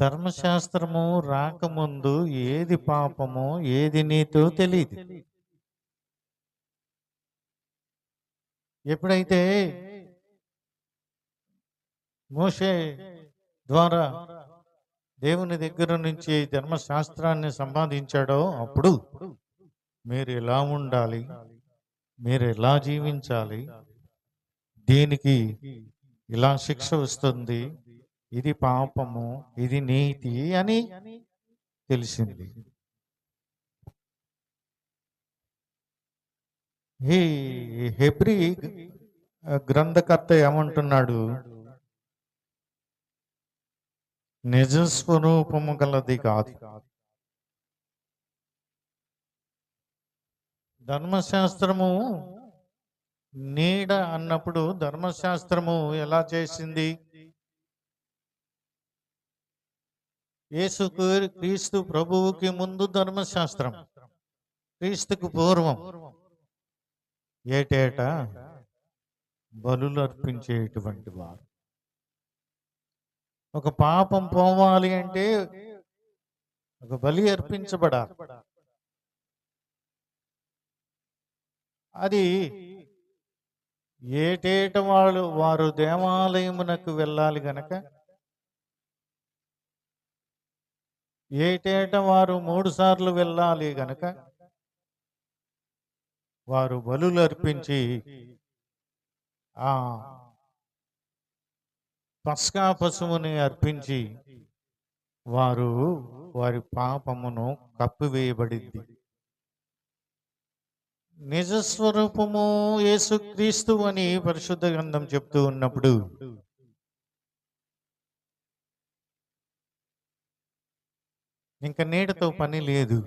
ధర్మశాస్త్రము రాకముందు ఏది పాపము ఏది నీతో తెలియదు ఎప్పుడైతే మోషే ద్వారా దేవుని దగ్గర నుంచి ధర్మశాస్త్రాన్ని సంపాదించాడో అప్పుడు మీరు ఎలా ఉండాలి? మీరు ఎలా జీవించాలి? దీనికి ఇలా శిక్ష వస్తుంది. ఇది పాపము ఇది నీతి అని తెలిసింది. ఈ హెబ్రి గ్రంథకర్త ఏమంటున్నాడు? నిజస్వరూపము గలది కాదు. ధర్మశాస్త్రము నీడ అన్నప్పుడు ధర్మశాస్త్రము ఎలా చేసింది? యేసు క్రీస్తు ప్రభువుకి ముందు ధర్మశాస్త్రం. క్రీస్తుకు పూర్వం. ఏటేటా? బలులు అర్పించేటువంటి వారు. ఒక పాపం పోవాలి అంటే ఒక బలి అర్పించబడాలి. అది ఏటేట వాళ్ళు వారు దేవాలయమునకు వెళ్ళాలి గనక ఏటేట వారు మూడు సార్లు వెళ్ళాలి గనక వారు బలులు అర్పించి ఆ పస్కా పశువుని అర్పించి వారు వారి పాపమును కప్పివేయబడింది నిజస్వరూపము యేసుక్రీస్తు అని పరిశుద్ధ గ్రంథం చెప్తూ ఉన్నప్పుడు ఇంకా నీడతో పని లేదు.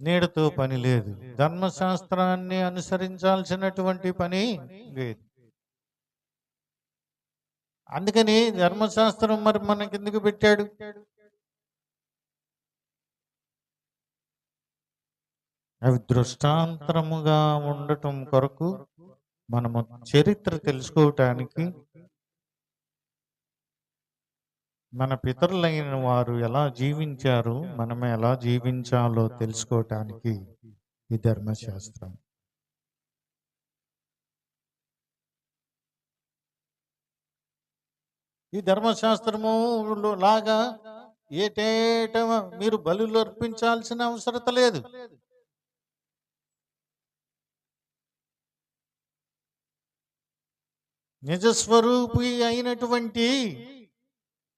నీడతో పని లేదు. ధర్మశాస్త్రాన్ని అనుసరించాల్సినటువంటి పని లేదు. అందుకని ధర్మశాస్త్రం మరి మనకెందుకు పెట్టాడు? అవి దృష్టాంతరముగా ఉండటం కొరకు మనము చరిత్ర తెలుసుకోవటానికి మన పితరులైన వారు ఎలా జీవించారు మనం ఎలా జీవించాలో తెలుసుకోవటానికి ఈ ధర్మశాస్త్రం. ఈ ధర్మశాస్త్రము లాగా ఏటేట మీరు బలులు అర్పించాల్సిన అవసరత లేదు. నిజస్వరూపి అయినటువంటి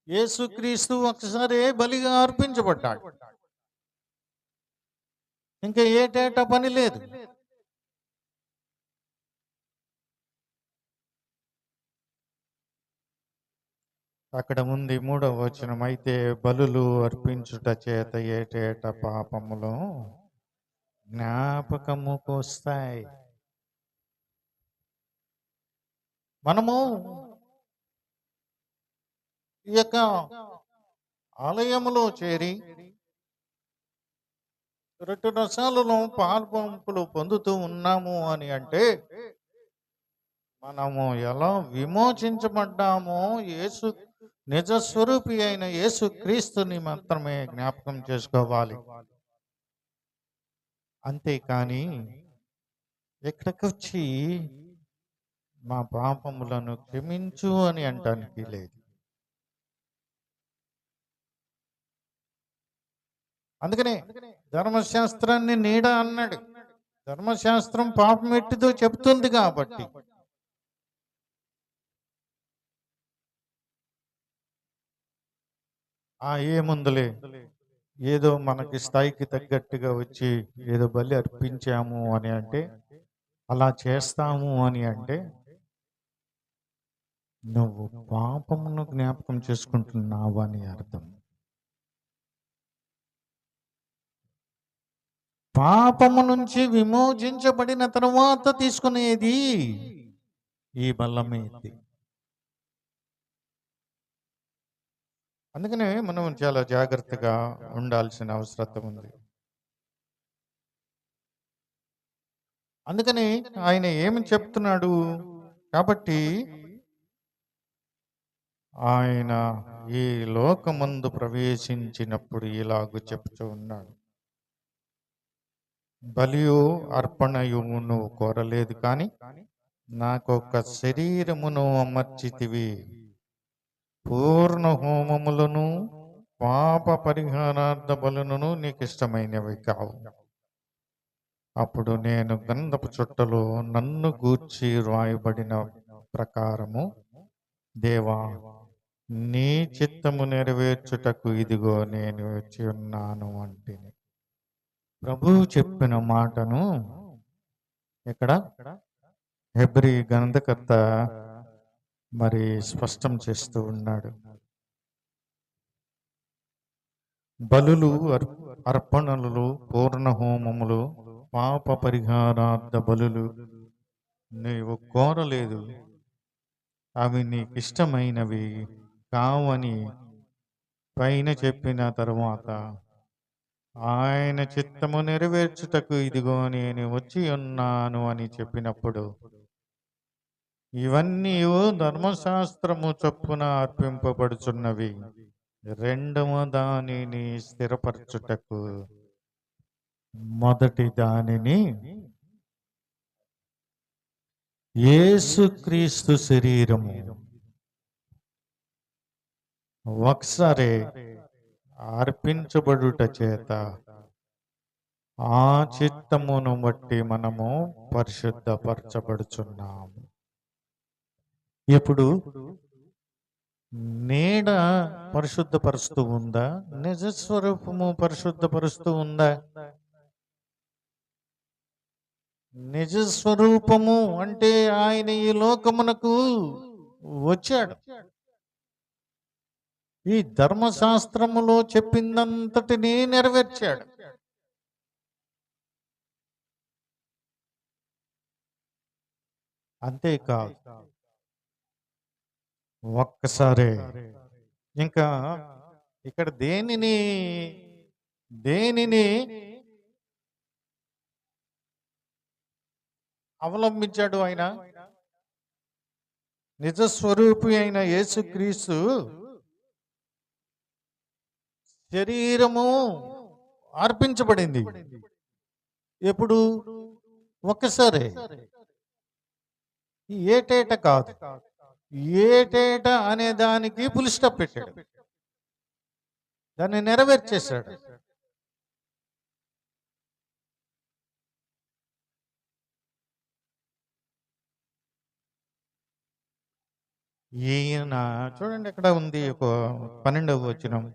యేసుక్రీస్తు ఒకసారి బలిగా అర్పించబడ్డాడు. ఇంకా ఏటేటా పని లేదు. అక్కడ ఉంది మూడవ వచనం. అయితే బలులు అర్పించుట చేత ఏటేట పాపములు జ్ఞాపకముకు వస్తాయి మనము ఈ యొక్క ఆలయంలో చేరి రెండు రసాలలో పాల్పంపులు పొందుతూ ఉన్నాము అని అంటే మనము ఎలా విమోచించబడ్డామో యేసు నిజస్వరూపి అయిన యేసు క్రీస్తుని మాత్రమే జ్ఞాపకం చేసుకోవాలి. అంతేకాని ఇక్కడికి వచ్చి మా పాపములను క్షమించు అని అంటానికి లేదు. అందుకనే ధర్మశాస్త్రాన్ని నీడ అన్నాడు. ధర్మశాస్త్రం పాపం ఎట్టిదో చెప్తుంది కాబట్టి. ఆ ఏముందులే? ఏదో మనకి స్థాయికి తగ్గట్టుగా వచ్చి ఏదో బలి అర్పించాము అని అంటే అలా చేస్తాము అని అంటే నువ్వు పాపమును జ్ఞాపకం చేసుకుంటున్నావు అని అర్థం. పాపము నుంచి విమోచించబడిన తర్వాత తీసుకునేది ఈ బల్లమేది అందుకనే మనం చాలా జాగ్రత్తగా ఉండాల్సిన అవసరం ఉంది. అందుకని ఆయన ఏమి చెప్తున్నాడు కాబట్టి ఆయన ఈ లోకమందు ప్రవేశించినప్పుడు ఇలాగ చెప్తూ ఉన్నాడు. బలియు అర్పణయుమును కోరలేదు కానీ నాకొక శరీరమును అమర్చితివి. పూర్ణ హోమములను పాప పరిహారార్థ బలును నీకు ఇష్టమైనవి కావు. అప్పుడు నేను గంధపు చుట్టలో నన్ను గూర్చి రాయబడిన ప్రకారము దేవా నీ చిత్తము నెరవేర్చుటకు ఇదిగో నేను వచ్చి ఉన్నాను అంటే ప్రభువు చెప్పిన మాటను ఇక్కడ హెబ్రి గ్రంథకర్త మరి స్పష్టం చేస్తూ ఉన్నాడు. బలులు అర్- అర్పణలు పూర్ణ హోమములు పాప పరిహారార్థ బలులు నీవు కోరలేదు. అవి నీకు ఇష్టమైనవి కావని పైన చెప్పిన తరువాత ఆయన చిత్తము నెరవేర్చుటకు ఇదిగో నేను వచ్చి ఉన్నాను అని చెప్పినప్పుడు ఇవన్నీ ధర్మశాస్త్రము చొప్పున అర్పింపబడుచున్నవి. రెండవ దానిని స్థిరపరచుటకు మొదటి దానిని యేసుక్రీస్తు శరీరము. ఒకసారి అర్పించబడుట చేత ఆ చిత్తమును బట్టి మనము పరిశుద్ధపరచబడుచున్నాము. ఇప్పుడు నీడ పరిశుద్ధపరుస్తూ ఉందా? నిజ స్వరూపము పరిశుద్ధపరుస్తూ ఉందా? నిజ స్వరూపము అంటే ఆయన ఈ లోకమునకు వచ్చాడు. ఈ ధర్మశాస్త్రములో చెప్పిందంతటినీ నెరవేర్చాడు. అంతేకాదు ఒక్కసారే ఇంకా ఇక్కడ దేనిని దేనిని అవలంబించాడు ఆయన? నిజ స్వరూపి అయిన యేసుక్రీస్తు శరీరము అర్పించబడింది. ఎప్పుడు? ఒక్కసారి. ఏటేట కాదు. ఏటేట అనే దానికి పులిస్టాప్ పెట్టాడు. దాన్ని నెరవేర్చేశాడు. ఈయన చూడండి ఇక్కడ ఉంది ఒక పన్నెండవ వచ్చినాం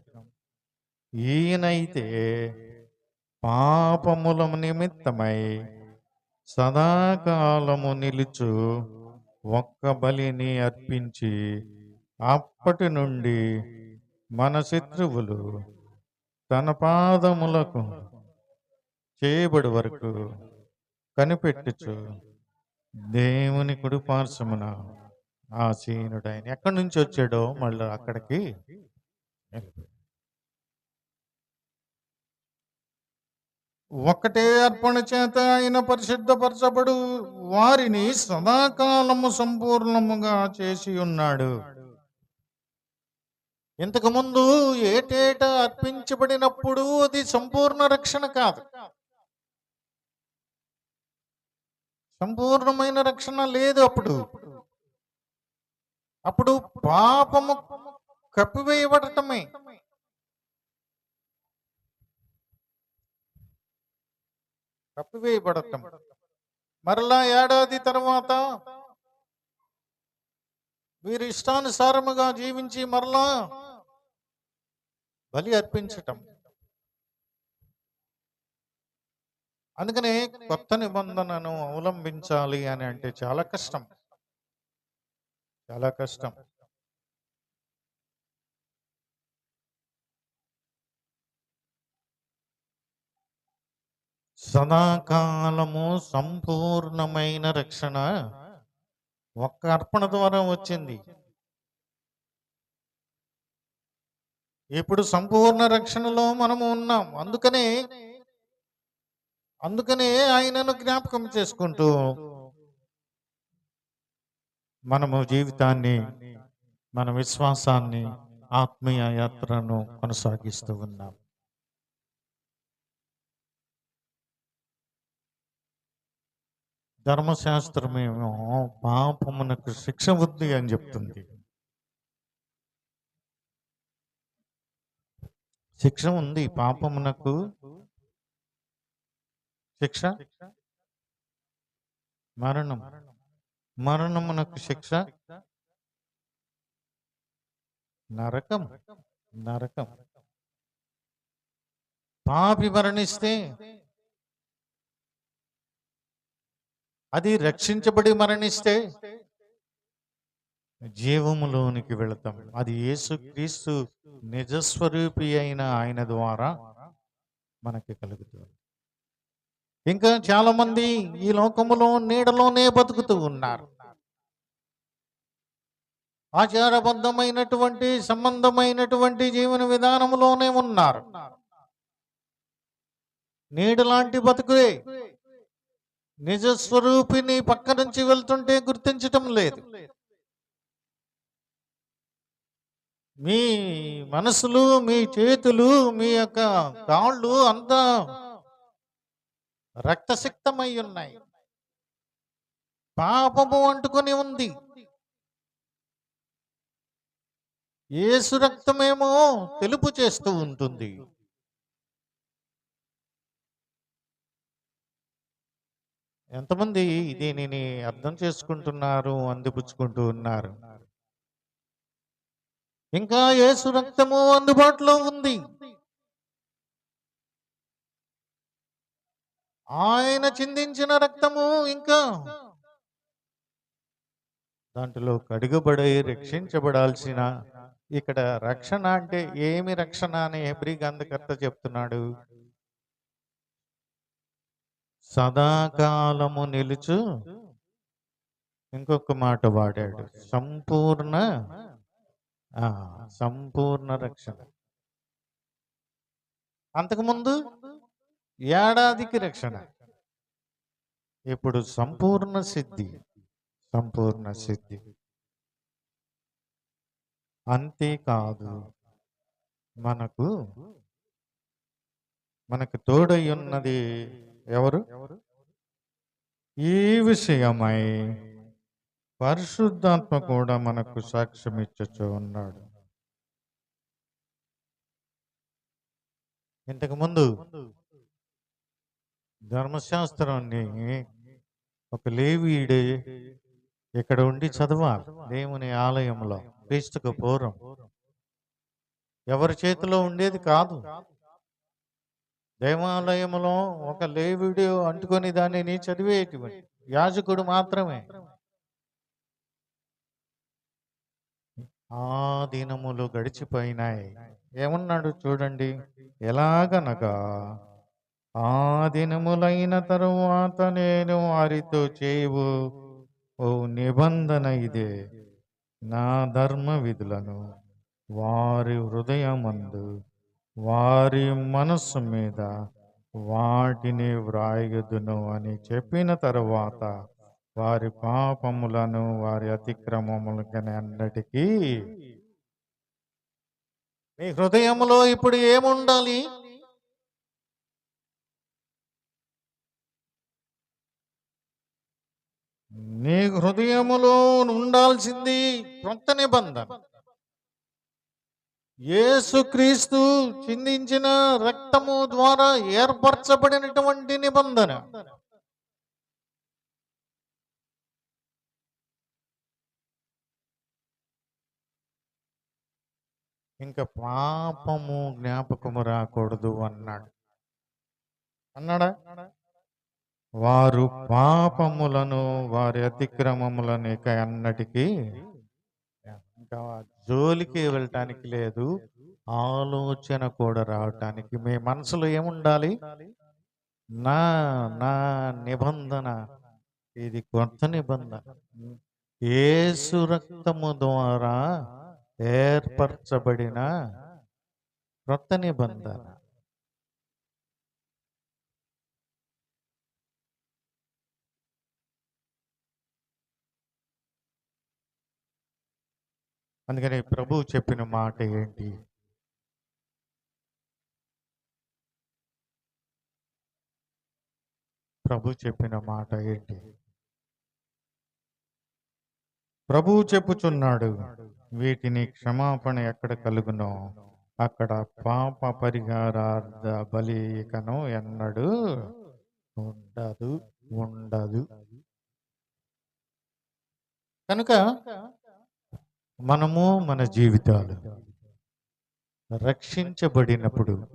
ఈయనైతే పాపముల నిమిత్తమై సదాకాలము నిలుచు ఒక్క బలిని అర్పించి అప్పటి నుండి మన శత్రువులు తన పాదములకు చేయబడి వరకు కనిపెట్టుచు దేవుని కుడి పార్శ్వమున ఆసీనుడైన ఎక్కడి నుంచి వచ్చాడో మళ్ళీ అక్కడికి? ఒకటే ఒక్కటే అర్పణ చేత ఆయన పరిశుద్ధపరచబడు. వారిని సదాకాలము సంపూర్ణముగా చేసి ఉన్నాడు. ఇంతకుముందు ఏటేటా అర్పించబడినప్పుడు అది సంపూర్ణ రక్షణ కాదు. సంపూర్ణమైన రక్షణ లేదు అప్పుడు. అప్పుడు పాపము కప్పివేయబడటమే. కప్పివేయబడటం మరలా ఏడాది తర్వాత వీరి ఇష్టానుసారముగా జీవించి మరలా బలి అర్పించటం. అందుకనే కొత్త నిబంధనను అవలంబించాలి అని అంటే చాలా కష్టం. చాలా కష్టం. సదాకాలము సంపూర్ణమైన రక్షణ ఒక్క అర్పణ ద్వారా వచ్చింది. ఇప్పుడు సంపూర్ణ రక్షణలో మనము ఉన్నాం. అందుకనే అందుకనే ఆయనను జ్ఞాపకం చేసుకుంటూ మనము జీవితాన్ని మన విశ్వాసాన్ని ఆత్మీయ యాత్రను కొనసాగిస్తూ ఉన్నాం. ధర్మశాస్త్రమేమో పాపమునకు శిక్ష ఉంది అని చెప్తుంది. శిక్ష ఉంది పాపమునకు శిక్ష? మరణం. మరణమునకు శిక్ష? నరకం. నరకం. పాపి మరణిస్తే అది రక్షించబడి మరణిస్తే జీవములోనికి వెళతాం. అది యేసుక్రీస్తు నిజస్వరూపి అయిన ఆయన ద్వారా మనకి కలుగుతుంది. ఇంకా చాలా మంది ఈ లోకములో నీడలోనే బతుకుతూ ఉన్నారు. ఆచారబద్ధమైనటువంటి సంబంధమైనటువంటి జీవన విధానములోనే ఉన్నారు. నీడలాంటి బతుకులే నిజ స్వరూపిని పక్క నుంచి వెళ్తుంటే గుర్తించటం లేదు. మీ మనసులు మీ చేతులు మీ యొక్క కాళ్ళు అంతా రక్తసిక్తమై ఉన్నాయి. పాపము అంటుకొని ఉంది. ఏసు రక్తమేమో తెలుపు చేస్తూ ఉంటుంది. ఎంతమంది దీనిని అర్థం చేసుకుంటున్నారు అందిపుచ్చుకుంటూ ఉన్నారు? ఇంకా యేసు రక్తము అందుబాటులో ఉంది. ఆయన చిందించిన రక్తము ఇంకా దాంట్లో కడుగుబడి రక్షించబడాల్సిన ఇక్కడ రక్షణ అంటే ఏమి రక్షణ అని ఎబ్రి గంధకర్త చెప్తున్నాడు. సదాకాలము నిలుచు ఇంకొక మాట వాడాడు. సంపూర్ణ ఆ, సంపూర్ణ రక్షణ. అంతకుముందు ఏడాదికి రక్షణ. ఇప్పుడు సంపూర్ణ సిద్ధి. సంపూర్ణ సిద్ధి. అంతేకాదు మనకు మనకు తోడై ఉన్నది ఎవరు? ఈ విషయమై పరిశుద్ధాత్మ కూడా మనకు సాక్ష్యం ఇచ్చచ్చు ఉన్నాడు. ఇంతకు ముందు ధర్మశాస్త్రాన్ని ఒక లేవీడే ఇక్కడ ఉండి చదవాలి దేవుని ఆలయంలో క్రీస్తుకు పూర్వం. ఎవరి చేతిలో ఉండేది కాదు. దేవాలయంలో ఒక లేవీడు అంటుకొని దానిని చదివేటువంటి యాజకుడు మాత్రమే. ఆ దినములు గడిచిపోయినాయి. ఏమన్నాడు చూడండి. ఎలాగనగా ఆ దినములైన తరువాత నేను వారితో చేయవు ఓ నిబంధన ఇదే. నా ధర్మ విధులను వారి హృదయమందు వారి మనస్సు మీద వాటిని వ్రాయదును అని చెప్పిన తరువాత వారి పాపములను వారి అతిక్రమములను అన్నిటికీ మీ హృదయంలో ఇప్పుడు ఏముండాలి? నీ హృదయములో ఉండాల్సింది కొత్త నిబంధన. యేసుక్రీస్తు చిందించిన రక్తము ద్వారా ఏర్పరచబడినటువంటి నిబంధన. ఇంకా పాపము జ్ఞాపకము రాకూడదు అన్నాడు. అన్నాడా? వారు పాపములను వారి అతిక్రమములను ఇక అన్నటికీ జోలికి వెళ్ళటానికి లేదు. ఆలోచన కూడా రావటానికి మీ మనసులో ఏముండాలి? నా నా నిబంధన. ఇది కొత్త నిబంధన. ఏసు రక్తము ద్వారా ఏర్పరచబడిన క్రొత్త నిబంధన. అందుకని ప్రభు చెప్పిన మాట ఏంటి? ప్రభు చెప్పిన మాట ఏంటి? ప్రభువు చెప్పుచున్నాడు వీటిని క్షమాపణ ఎక్కడ కలుగునో? అక్కడ పాప పరిహారార్థ బలి ఇకను ఎన్నడు ఉండదు ఉండదు. కనుక మనము మన జీవితాలు రక్షించబడినప్పుడు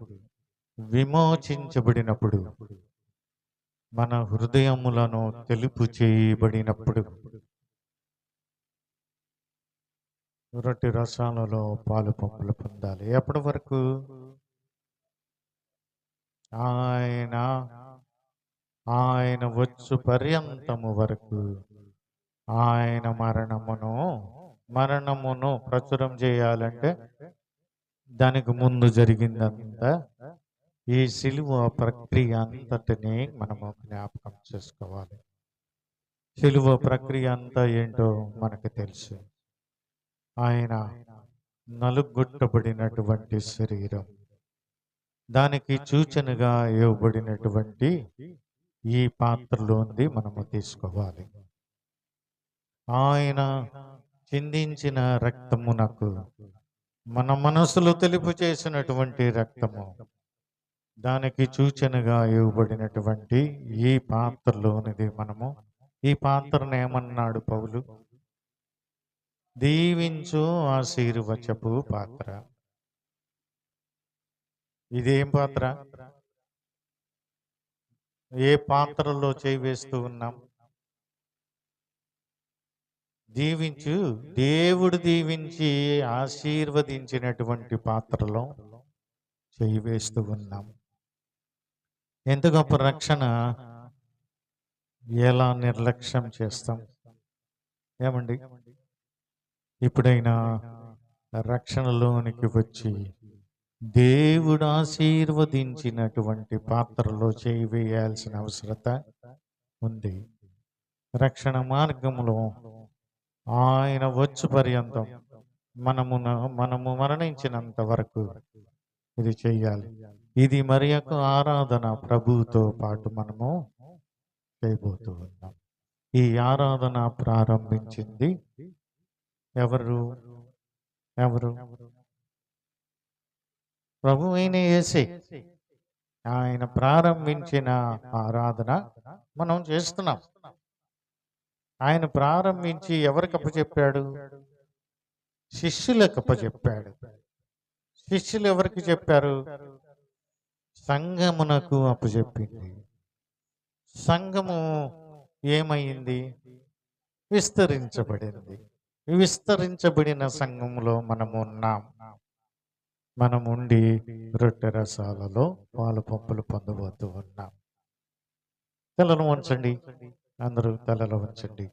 విమోచించబడినప్పుడు మన హృదయములను తెలుపు చేయబడినప్పుడు రొట్టె రసాలలో పాలు పంపులు పొందాలి. ఎప్పటి వరకు? ఆయన ఆయన వచ్చు పర్యంతము వరకు. ఆయన మరణమును మరణమును ప్రచురం చేయాలంటే దానికి ముందు జరిగిందంతా ఈ సిలువ ప్రక్రియ అంతటిని మనము జ్ఞాపకం చేసుకోవాలి. సిలువ ప్రక్రియ అంతా ఏంటో మనకు తెలుసు. ఆయన నలుగొట్టబడినటువంటి శరీరం. దానికి సూచనగా ఇవ్వబడినటువంటి ఈ పాత్రలోంది మనము తీసుకోవాలి. ఆయన చిందించిన రక్తము నాకు. మన మనసులో తెలుపు చేసినటువంటి రక్తము. దానికి సూచనగా ఇవ్వబడినటువంటి ఈ పాత్రలోనిది మనము. ఈ పాత్రను ఏమన్నాడు పౌలు? దీవించు ఆశీర్వచపు పాత్ర. ఇదేం పాత్ర? ఏ పాత్రలో చేయి వేస్తూ ఉన్నాం? దీవించు. దేవుడు దీవించి ఆశీర్వదించినటువంటి పాత్రలో చేయి వేస్తూ ఉన్నాం. ఎంత గొప్ప రక్షణ. ఎలా నిర్లక్ష్యం చేస్తాం. ఏమండి? ఇప్పుడైనా రక్షణలోనికి వచ్చి దేవుడు ఆశీర్వదించినటువంటి పాత్రలో చేయి వేయాల్సిన అవసరత ఉంది. రక్షణ మార్గంలో ఆయన వచ్చు పర్యంతం మనము మనము మరణించినంత వరకు ఇది చెయ్యాలి. ఇది మరి యొక్క ఆరాధన ప్రభువుతో పాటు మనము చేయబోతూ ఉన్నాం. ఈ ఆరాధన ప్రారంభించింది ఎవరు? ఎవరు? ప్రభు అయిన యేసే. ఆయన ప్రారంభించిన ఆరాధన మనం చేస్తున్నాం. ఆయన ప్రారంభించి ఎవరికి అప్పచెప్పాడు? శిష్యులకు అప్పచెప్పాడు. శిష్యులు ఎవరికి చెప్పారు? సంఘమునకు అప్పచెప్పింది. సంఘము ఏమైంది విస్తరించబడింది. విస్తరించబడిన సంఘంలో మనము ఉన్నాం. మనం ఉండి రొట్టె రసాలలో పాలు పంపులు పొందబోతూ ఉన్నాం. తలను ఉంచండి అందరూ తలలో ఉంచండి.